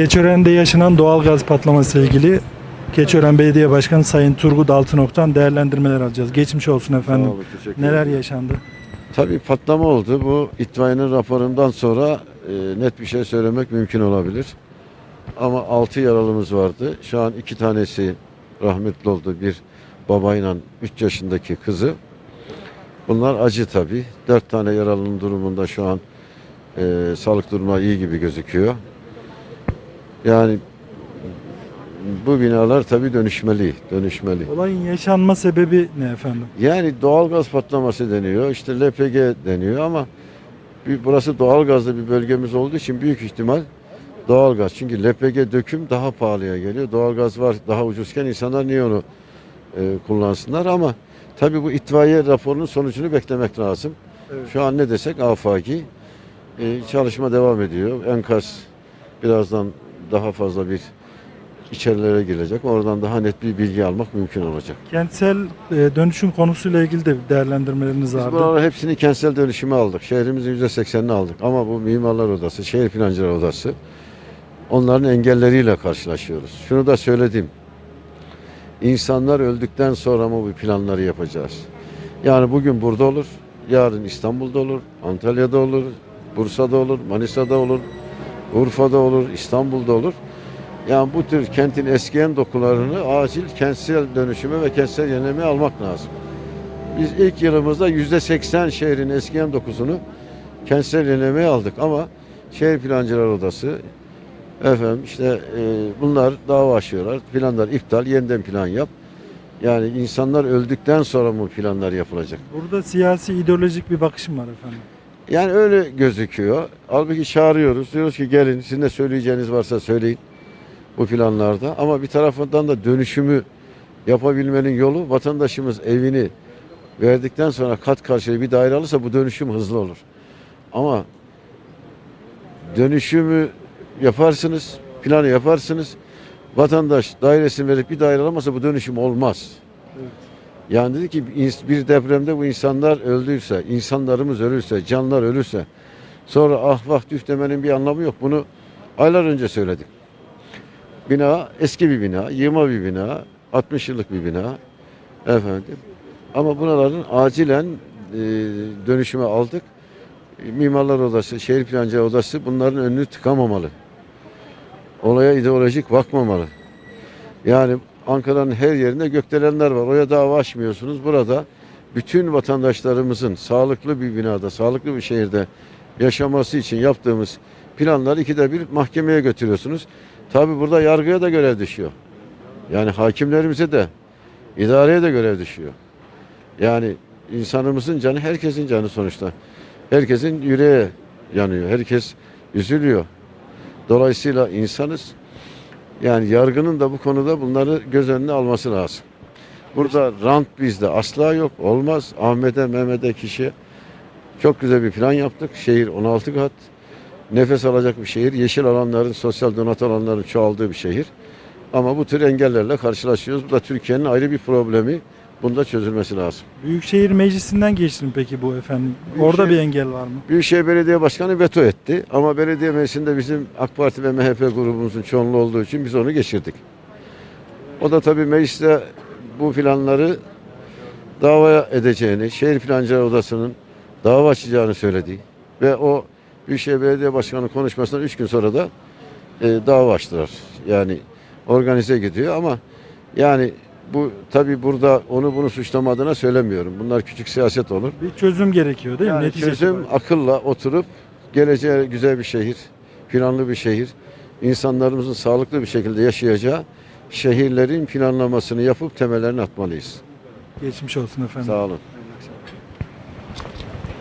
Keçiören'de yaşanan doğal gaz patlaması ile ilgili Keçiören Belediye Başkanı Sayın Turgut Altınok'tan değerlendirmeler alacağız. Geçmiş olsun efendim. Sağ olun, teşekkür Neler ederim. yaşandı? Tabii patlama oldu. Bu itfaiyenin raporundan sonra e, net bir şey söylemek mümkün olabilir. Ama 6 yaralımız vardı. Şu an iki tanesi rahmetli oldu. Bir babayla 3 yaşındaki kızı. Bunlar acı tabii. 4 tane yaralının durumunda şu an e, sağlık durumu iyi gibi gözüküyor. Yani bu binalar tabii dönüşmeli, dönüşmeli. Olayın yaşanma sebebi ne efendim? Yani doğalgaz patlaması deniyor, işte LPG deniyor ama bir- burası doğalgazlı bir bölgemiz olduğu için büyük ihtimal doğalgaz. Çünkü LPG döküm daha pahalıya geliyor. Doğalgaz var daha ucuzken insanlar niye onu e, kullansınlar ama tabii bu itfaiye raporunun sonucunu beklemek lazım. Evet. Şu an ne desek afaki e, çalışma devam ediyor. Enkaz birazdan daha fazla bir içerilere girecek. Oradan daha net bir bilgi almak mümkün olacak. Kentsel e, dönüşüm konusuyla ilgili de bir değerlendirmeleriniz Biz vardı. buraları hepsini kentsel dönüşüme aldık. Şehrimizin %80'ini aldık. Ama bu mimarlar odası, şehir plancılar odası onların engelleriyle karşılaşıyoruz. Şunu da söyledim. İnsanlar öldükten sonra mı bu planları yapacağız? Yani bugün burada olur, yarın İstanbul'da olur, Antalya'da olur, Bursa'da olur, Manisa'da olur, Urfa'da olur, İstanbul'da olur. Yani bu tür kentin eskiyen dokularını acil kentsel dönüşüme ve kentsel yenilemeye almak lazım. Biz ilk yılımızda yüzde seksen şehrin eskiyen dokusunu kentsel yenilemeye aldık ama şehir plancılar odası efendim işte e, bunlar dava açıyorlar. Planlar iptal, yeniden plan yap. Yani insanlar öldükten sonra mı planlar yapılacak? Burada siyasi ideolojik bir bakışım var efendim. Yani öyle gözüküyor. Halbuki çağırıyoruz. Diyoruz ki gelin sizin de söyleyeceğiniz varsa söyleyin bu planlarda. Ama bir tarafından da dönüşümü yapabilmenin yolu vatandaşımız evini verdikten sonra kat karşılığı bir daire alırsa bu dönüşüm hızlı olur. Ama dönüşümü yaparsınız, planı yaparsınız. Vatandaş dairesini verip bir daire alamazsa bu dönüşüm olmaz. Evet. Yani dedi ki bir depremde bu insanlar öldüyse, insanlarımız ölürse, canlar ölürse sonra ah vah tüh demenin bir anlamı yok. Bunu aylar önce söyledik. Bina eski bir bina, yığma bir bina, 60 yıllık bir bina efendim. Ama buraların acilen e, dönüşüme aldık. Mimarlar Odası, Şehir Plancı Odası bunların önünü tıkamamalı. Olaya ideolojik bakmamalı. Yani Ankara'nın her yerinde gökdelenler var. Oraya dava açmıyorsunuz. Burada bütün vatandaşlarımızın sağlıklı bir binada, sağlıklı bir şehirde yaşaması için yaptığımız planları ikide bir mahkemeye götürüyorsunuz. Tabi burada yargıya da görev düşüyor. Yani hakimlerimize de, idareye de görev düşüyor. Yani insanımızın canı herkesin canı sonuçta. Herkesin yüreği yanıyor. Herkes üzülüyor. Dolayısıyla insanız. Yani yargının da bu konuda bunları göz önüne alması lazım. Burada rant bizde asla yok. Olmaz. Ahmet'e, Mehmet'e, kişiye çok güzel bir plan yaptık. Şehir 16 kat. Nefes alacak bir şehir. Yeşil alanların, sosyal donat alanların çoğaldığı bir şehir. Ama bu tür engellerle karşılaşıyoruz. Bu da Türkiye'nin ayrı bir problemi. Bunda çözülmesi lazım. Büyükşehir Meclisi'nden geçti mi peki bu efendim? Orada Büyükşehir- bir engel var mı? Büyükşehir Belediye Başkanı veto etti. Ama belediye meclisinde bizim AK Parti ve MHP grubumuzun çoğunluğu olduğu için biz onu geçirdik. O da tabii mecliste bu planları davaya edeceğini, şehir plancıları odasının dava açacağını söyledi. Ve o Büyükşehir Belediye Başkanı konuşmasından 3 gün sonra da e, dava açtılar. Yani organize gidiyor ama yani bu tabii burada onu bunu suçlama adına söylemiyorum. Bunlar küçük siyaset olur. Bir çözüm gerekiyor değil mi? Yani Netice çözüm itibariyle. akılla oturup geleceğe güzel bir şehir, planlı bir şehir, insanlarımızın sağlıklı bir şekilde yaşayacağı şehirlerin planlamasını yapıp temellerini atmalıyız. Geçmiş olsun efendim. Sağ olun.